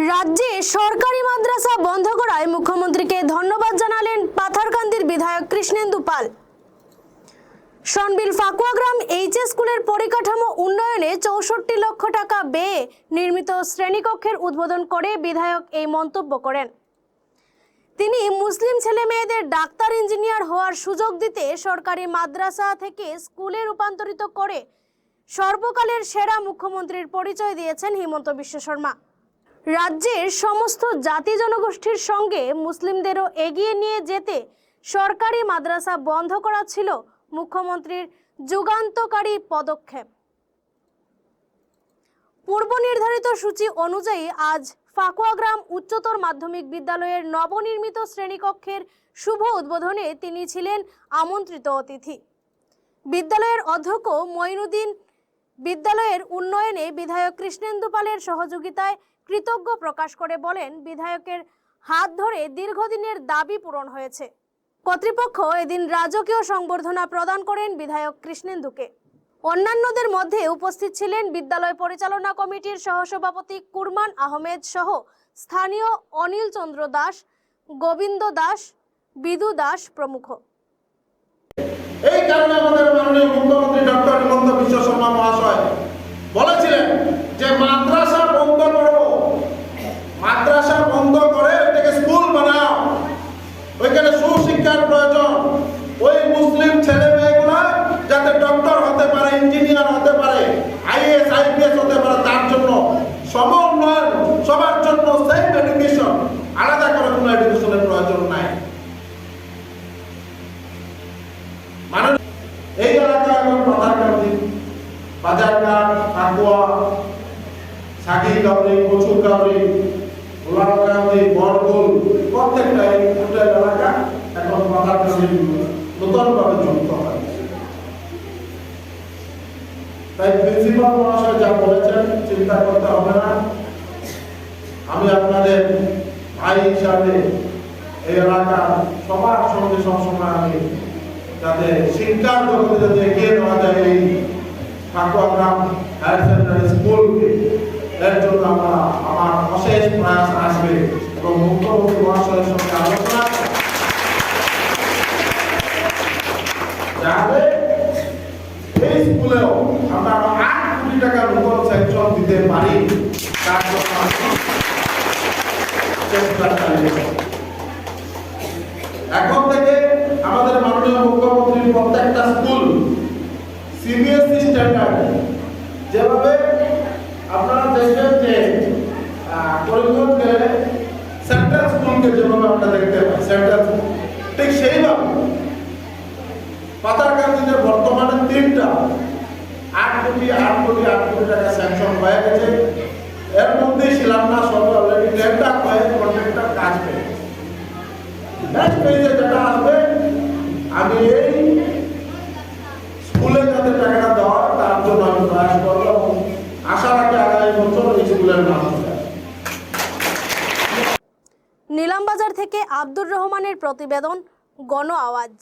রাজ্যে সরকারি মাদ্রাসা বন্ধ করায় মুখ্যমন্ত্রীকে ধন্যবাদ জানালেন পাথারকান্দির বিধায়ক কৃষ্ণেন্দু পাল। সনবিল ফাকুয়াগ্রাম এইচএস স্কুলের পরিকাঠামো উন্নয়নে চৌষট্টি লক্ষ টাকা ব্যয়ে নির্মিত শ্রেণীকক্ষের উদ্বোধন করে বিধায়ক এই মন্তব্য করেন। তিনি মুসলিম ছেলে মেয়েদের ডাক্তার ইঞ্জিনিয়ার হওয়ার সুযোগ দিতে সরকারি মাদ্রাসা থেকে স্কুলে রূপান্তরিত করে সর্বকালের সেরা মুখ্যমন্ত্রীর পরিচয় দিয়েছেন হিমন্ত বিশ্ব শর্মা। রাজ্যের সমস্ত জাতি জনগোষ্ঠীর সঙ্গে মুসলিমদেরও এগিয়ে নিয়ে যেতে সরকারি মাদ্রাসা বন্ধ করা ছিল মুখ্যমন্ত্রীর যুগান্তকারী পদক্ষেপ। পূর্ব নির্ধারিত সূচি অনুযায়ী আজ ফাকুয়াগ্রাম উচ্চতর মাধ্যমিক বিদ্যালয়ের নবনির্মিত শ্রেণীকক্ষের শুভ উদ্বোধনে তিনি ছিলেন আমন্ত্রিত অতিথি। বিদ্যালয়ের অধ্যক্ষ মঈনুদ্দিন বিদ্যালয়ের উন্নয়নে বিধায়ক কৃষ্ণেন্দু পালের সহযোগিতায় কৃতজ্ঞ প্রকাশ করে বলেন, বিধায়কের হাত ধরে দীর্ঘদিনের দাবি পূরণ হয়েছে। কর্তৃপক্ষ এদিন রাজকীয় সংবর্ধনা প্রদান করেন বিধায়ক কৃষ্ণেন্দুকে। অন্যান্যদের মধ্যে উপস্থিত ছিলেন বিদ্যালয় পরিচালনা কমিটির সহসভাপতি কুরমান আহমেদ সহ স্থানীয় অনিল চন্দ্র দাস, গোবিন্দ দাস, বিদু দাস প্রমুখ। এই কারণে আমাদের মাননীয় মুখ্যমন্ত্রী ডক্টর হিমন্ত বিশ্ব শর্মা মহাশয় বলেছিলেন যে মাদ্রাসা বন্ধ করো মাদ্রাসা বন্ধ করে এটাকে স্কুল বানাও ওইখানে সুশিক্ষার প্রয়োজন ওই মুসলিম ছেলে মেয়েগুলা যাতে ডক্টর হতে পারে ইঞ্জিনিয়ার হতে পারে আইএস আইপিএস হতে পারে তার জন্য সমন্বয় সবার জন্য সেম এডুকেশন আলাদা করে কোনো এডুকেশনের প্রয়োজন নাই মানুষ এই এলাকা এখন পাথারকান্দি বাজারঘাট কাকুয়া সাগি কাউরি কচুর কাউরি গোলাপকান্দি বরগুল প্রত্যেকটা এই দুটো এলাকা এখন পাথারকান্দি নতুনভাবে যুক্ত হয় তাই প্রিন্সিপাল মহাশয় যা বলেছেন, চিন্তা করতে হবে না। আমি আপনাদের ভাই হিসাবে এই এলাকার সবার সঙ্গে সবসময় আমি যাতে শিক্ষার জগতে যাতে এগিয়ে নেওয়া যায় এই ঠাকুয়াগ্রাম হায়ার সেকেন্ডারি স্কুলকে এর জন্য আমরা আমার অশেষ প্রয়াস আসবে এবং মুখ্যমন্ত্রী মহাশয়ের সঙ্গে আলোচনা এই স্কুলেও আমরা আট কোটি টাকা নতুন সেকশন দিতে পারি, তার জন্য এখন থেকে আমাদের মাননীয় মুখ্যমন্ত্রী প্রত্যেকটা স্কুল সিবিএসই স্ট্যান্ডার্ড যেভাবে আপনারা দেখবেন যে আহ, করিমগঞ্জে সেন্ট্রাল স্কুলকে যেভাবে আমরা স্কুল ঠিক সেইভাবে পাতারকান্দিতে বর্তমানে তিনটা, আট কোটি আট কোটি আট কোটি টাকা স্যাংশন হয়ে গেছে। এর মধ্যে শিলান্যাস হবে অলরেডি টেন্ডার হয়ে কন্ট্রাক্টটা কাজ পেয়ে নেক্সট পেজে যেটা আসবে, আমি এই স্কুলে যাতে টাকাটা দেওয়া হয়, তার জন্য আমি প্রয়াস করব এবং আশা রাখি আগামী বছর এই স্কুলের নাম চলে আসবে। নিলামবাজার থেকে আব্দুর রহমানের প্রতিবেদন গণ আওয়াজ।